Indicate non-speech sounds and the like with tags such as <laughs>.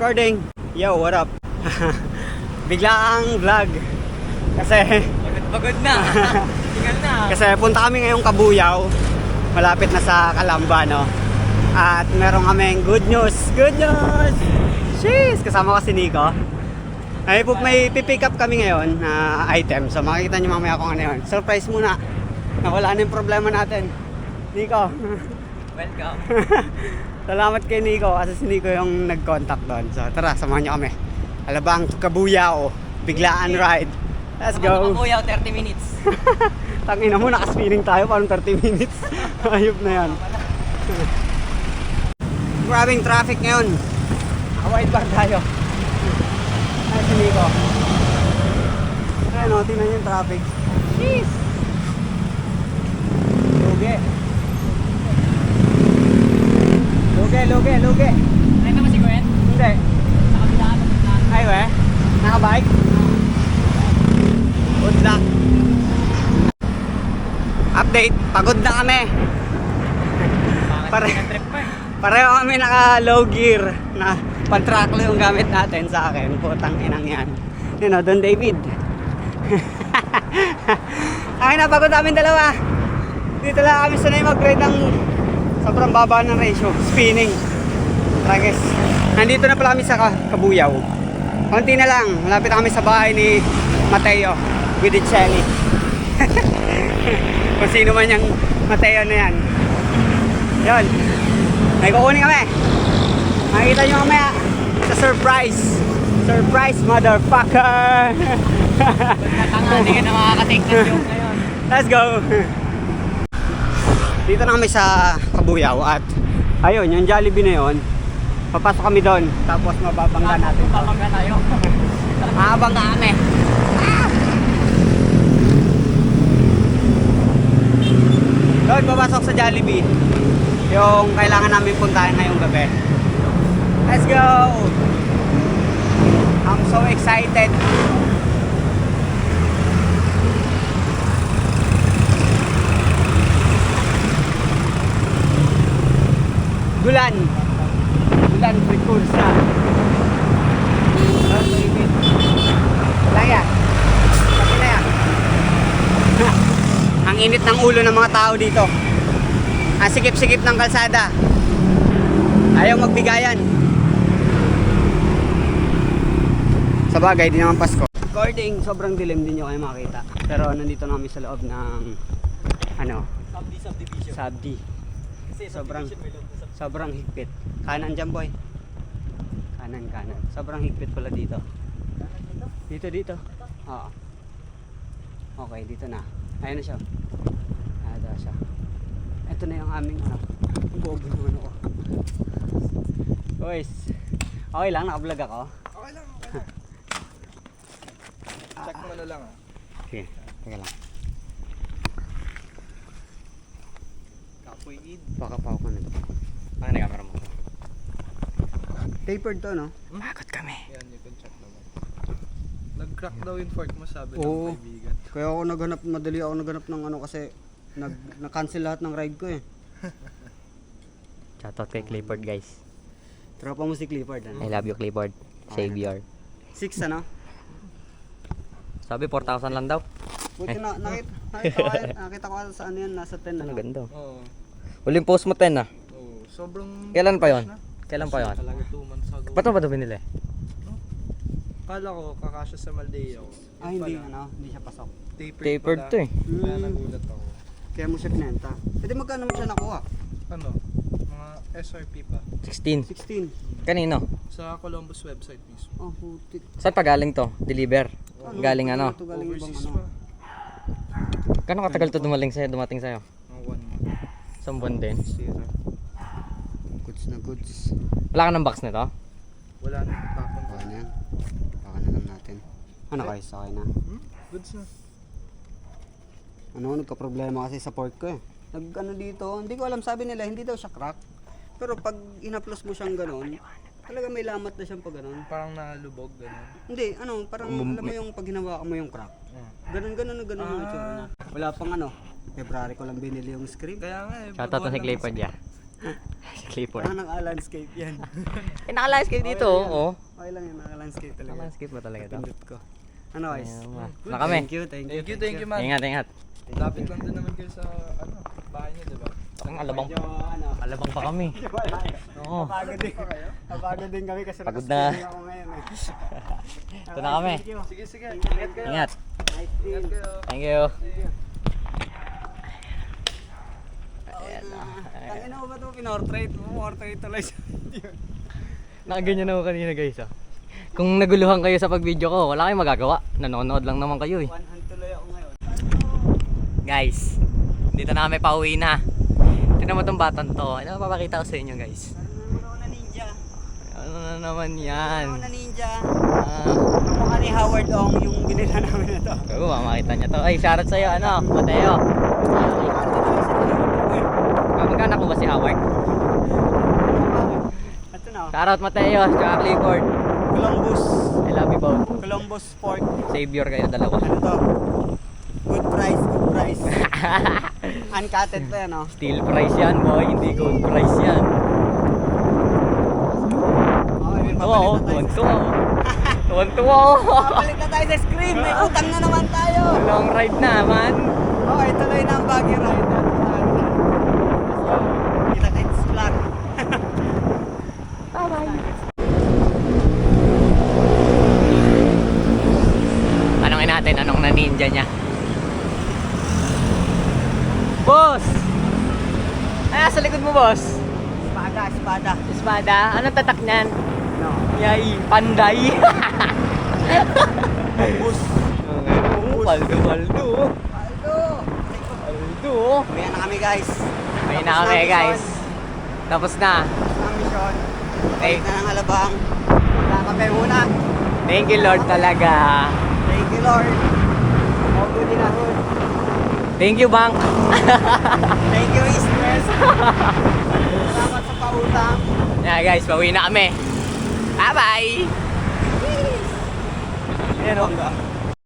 Recording. Yo, what up? <laughs> Biglaang vlog. Kasi, Pagod na. <laughs> Tingnan na. kasi punta kami ngayong Kabuyaw. Malapit na sa Kalamba, no? At meron kaming good news. Good news! Jeez! Kasama ko si Nico. Ay, po, may pipick up kami ngayon na item. So makikita nyo mamaya kung ano yun. Surprise muna. Nawala na yung problema natin. Nico. <laughs> Welcome. <laughs> Salamat kay Nico kasi si Nico yung nag-contact doon. So tara, samahan niyo kami. Alabang Kabuyao, biglaan ride. Let's go. Kuya, 30 minutes. <laughs> Tangina mo, nakaspinning tayo parang 30 minutes. <laughs> Ayop na yan. Grabing traffic ngayon. Naka-wide bar tayo. Ay, si Nico. Ayun o, tingnan yung traffic. Jeez. Lugi. Lugi, lugi, lugi. Ay naman si Gwen. Hindi. Sa kabilaan ng na. Ay, we? Nakabike? Good luck. Update, pagod na kami. Pare- eh. Pareho kami naka low gear na pan-tracklo yung gamit natin sa akin. Putang inang yan. Yun o, Don David. <laughs> Ay, napagod namin dalawa. Dito lang kami sanay mag-ride ng sobrang baba ng ratio. Spinning. Tragis. Nandito na pala kami sa Ka- Kabuyaw. Konti na lang. Malapit kami sa bahay ni Mateo Guidicelli. <laughs> Kung sino man yung Mateo na yan. Yun. May kukunin kami. Makikita nyo mamaya sa surprise. Surprise, motherfucker! Tanga, hindi ka na makaka-take na joke ngayon. <laughs> Let's go! Dito na kami sa Kabuyaw at ayun, yung Jollibee na yun. Papasok kami doon, tapos mababangga natin. to. Papangga tayo. <laughs> Makabangga kami. Doon, papasok sa Jollibee. Yung kailangan namin puntahan ngayong gabi. Let's go! I'm so excited. Gulan. Gulan Precursa. Ah, David. Lang yan. Sabi na yan. Ang init ng ulo ng mga tao dito. Ang sikip-sikip ng kalsada. Ayaw magbigayan. Sa bagay, di naman Pasko. Recording, sobrang dilim din nyo kayo makita. Pero nandito na kami sa loob ng ano, Subdi subdivision. sabdi. Kasi Sobrang-. Sobrang higpit. Kanan dyan, boy. Kanan, kanan. Sobrang higpit pala dito. Dito, dito. Oo. Okay, dito na. Ayun na siya. Siya. Ito na yung aming ano. Ang naman ako. Boys. Okay lang, nakablog ako. Okay lang, okay lang. Check mo na lang ah. Sige, teka lang. Kapoy id. Baka pa ako na. Ano na camera mo? Tapered to, no? Makot kami. Yan, you can check naman. Nag-crack daw yung fork mo sabi Oo. ng kaibigan. Kaya ako naghanap, madali ako naghanap ng ano kasi nag, na-cancel lahat ng ride ko eh. Shoutout kay Clifford guys. Tropa mo si Clifford, ano? I love you Clifford. Savior. Six, ano? Sabi 4,000 lang daw. Buti na, <laughs> nakita, nakita ko, nakita ko sa ano yan, nasa 10 na Ano ganda. Oo. Huling post mo 10 ah. Oo. Sobrang... Kailan pa yon? Kailan pa yon? Talaga 2 months ago. Ba't mo ba ito binili? Kala ko kakasya sa Maldeo. Ah, hindi, ano, hindi siya pasok. Tapered, Tapered pala. to eh. Kaya nagulat. Kaya mo siya pinenta. Pwede magkano mo siya nakuha? Ano? Mga SRP pa. 16. 16. Kanino? Sa Columbus website mismo. Oh, putik. Saan pa galing to? Deliver. Ano, Galing ano? Ito galing ibang Overseas ano. pa. Kano katagal to dumating sa'yo, dumating sa'yo? Mga 1 month. Isang buwan din. Sira. Goods na goods. Wala ka ng box nito? Wala na. Tapon Okay na yan. Baka na lang natin. Ano guys, okay na. Hmm? Goods na. Ano, nagka-problema kasi sa port ko eh. Nag ano dito, hindi ko alam, sabi nila hindi daw siya crack. Pero pag inaplos mo siyang ganun, talaga may lamat na siyang pag ganun. Parang nalubog. Gano'n. Hindi, ano, parang alam mo yung pag hinawakan mo yung crack. Ah. Ganun, ganun, na ganun yung itsura na. Wala pang ano, February ko lang binili yung screen. Kaya nga eh. Shoutout baguhan na si lang Clifford yung ya. Clipper. Parang naka-landscape yan. Eh, naka-landscape dito, oh. oh. Okay lang yun, naka-landscape talaga. Naka-landscape ba talaga to? Pindot ko. Ano guys? Ma. Na kami. Thank you, thank you. Thank you, thank you, man. Ingat, ingat. Lapit lang din naman kayo sa, ano, bahay niyo, di ba? Ang alabang, Medyo ano, alabang pa kami. <laughs> Oo. Napagod din. Napagod din kami kasi Pagod nakaspinning na. ako ngayon eh. <laughs> Ito na kami. Thank you. Sige, sige. Ingat kayo. Ingat. Nice. Ingat kayo. Thank you. Ayan na. Tangina ko ba ito? Pinortrait? Pinortrait tuloy siya. Nakaganyan ako kanina guys ah. Kung naguluhan kayo sa pag-video ko, wala kayong magagawa. Nanonood lang naman kayo eh. Tuloy ako ngayon. Guys, dito na kami pauwi na. Tignan mo tong batang to. Ano papakita ko sa inyo guys? Ano na ninja? Ano na naman Ano yan? na ninja? Ah, Kamukha ni Howard Ong yung binila namin na to. Oo, makita niya to. Ay, shoutout sa'yo, ano, Mateo. Kamagana ko ba si Howard? Ito na. oh. Shoutout Mateo, tsaka Clifford. Columbus. I love you both. Columbus Fort. Savior kayo dalawa. Ano to? Good price, good price. <laughs> Uncutted pa yan, oh. Steel price yan, boy. Hindi gold price yan. Tuwa oh, papalit na tayo. tuwan-tuwa oh. Tuwan-tuwa oh. Papalit na tayo sa screen. May utang na naman tayo. Long ride na, man. Okay, tuloy na ang baggy ride. Kita kits vlog. Tanongin natin anong na ninja niya. Boss! Ay, sa likod mo, boss. Espada, espada. Espada. Anong tatak niyan? No. Yay, panday. Bus. Oh, paldo, paldo. Aldo. Paldo. Uwi na kami guys. May Tapos na kami, guys. Tapos na. Tapos ang mission. Okay. Balik na ng alabang. Wala kami una. Thank you, Lord, talaga. Thank you Lord. All good in a hood. Thank you, Bank. Thank you East West. Salamat sa pautang. Yeah, guys, pauwi na kami. Bye-bye. Ayan o.